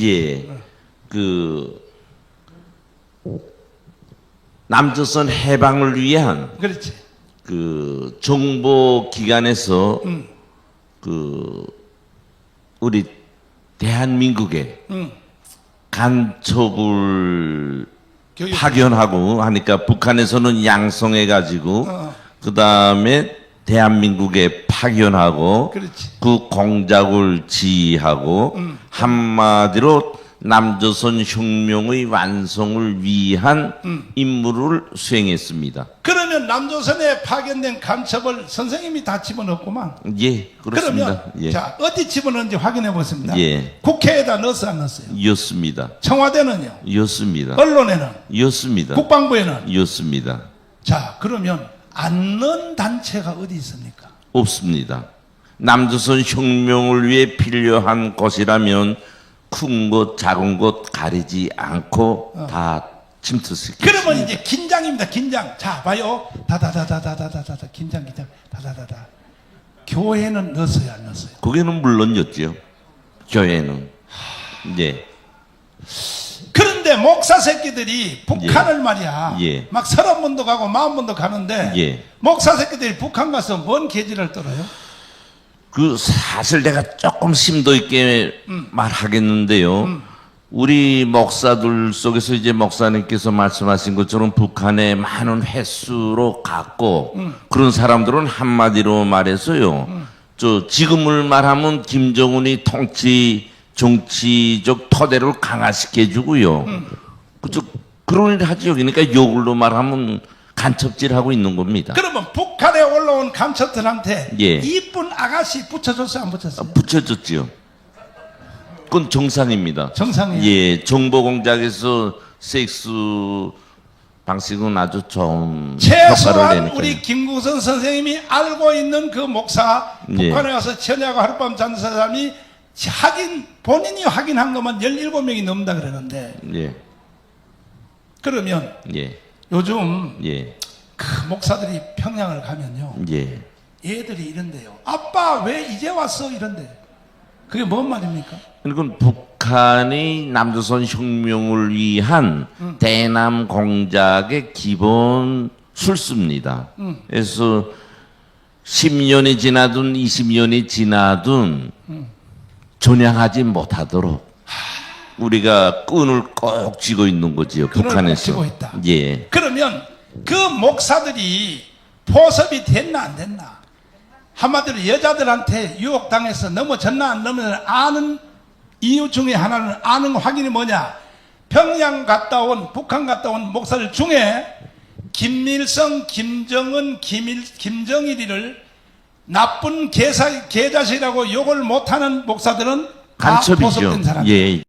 예, 그 남조선 해방을 위한 그렇지. 그 정보 기관에서 음. 그 우리 대한민국에 응. 간첩을. 파견하고 하니까 북한에서는 양성해 가지고 어. 그 다음에 대한민국에 파견하고 그렇지. 그 공작을 지휘하고 음. 한마디로 남조선 혁명의 완성을 위한 음. 임무를 수행했습니다. 그러면 남조선에 파견된 간첩을 선생님이 다 집어넣었구만. 예, 그렇습니다. 그러면 예, 자 어디 집어넣은지 확인해 보겠습니다. 예. 국회에다 넣었어 안 넣었어요? 였습니다. 청와대는요? 였습니다. 언론에는? 였습니다. 국방부에는? 였습니다. 자 그러면 안 넣은 단체가 어디 있습니까? 없습니다. 남조선 혁명을 위해 필요한 것이라면 큰 것, 작은 것 가리지 않고 다 침투시켰습니다. 어. 그러면 이제 긴장입니다. 긴장. 자 봐요. 다다다다다다다다 긴장 긴장. 다다다다. 교회는 넣었어요 안 넣었어요? 거기는 물론였죠. 교회는. 예. 그런데 목사 새끼들이 북한을 말이야. 예. 막 서른 번도 가고 마흔 번도 가는데 예. 목사 새끼들이 북한 가서 뭔 계지를 떨어요? 그 사실 내가 조금 심도 있게 말하겠는데요. 우리 목사들 속에서 이제 목사님께서 말씀하신 것처럼 북한에 많은 횟수로 갔고 그런 사람들은 한마디로 말해서요. 저 지금을 말하면 김정은이 통치 정치적 토대를 강화시켜 주고요. 그저 그런 일 하죠. 그러니까 욕을로 말하면 간첩질하고 있는 겁니다. 그러면 북한에 올라온 간첩들한테 예. 이쁜 아가씨 붙여줬어요 안 붙였어요? 붙여졌지요. 그건 정상입니다. 정상이에요. 예, 정보 공작에서 섹스 방식은 아주 좋은 효과를. 우리 김구선 선생님이 알고 있는 그 목사 예. 북한에 가서 천야가 하룻밤 잔 사람이 확인 본인이 확인한 것만 17명이 넘는다 그러는데 예, 그러면 예, 요즘 예, 그 목사들이 평양을 가면요 예. 얘들이 이런데요 아빠 왜 이제 왔어 이런데 그게 뭔 말입니까? 그건 북한이 남조선 혁명을 위한 음. 대남 공작의 기본 술수입니다. 음. 그래서 10년이 지나든 20년이 지나든 음. 전향하지 못하도록 우리가 끈을 꼭 쥐고 있는 거지요. 북한에서. 쥐고 있다. 예. 그러면 그 목사들이 포섭이 됐나 안 됐나? 한마디로 여자들한테 유혹당해서 넘어졌나 안 넘어졌나 아는 이유 중에 하나는 아는 확인이 뭐냐? 평양 갔다 온 북한 갔다 온 목사들 중에 김일성, 김정은, 김일, 김정일이를 나쁜 개사, 개자식이라고 욕을 못하는 목사들은 다 간첩이죠. 포섭된 사람. 예.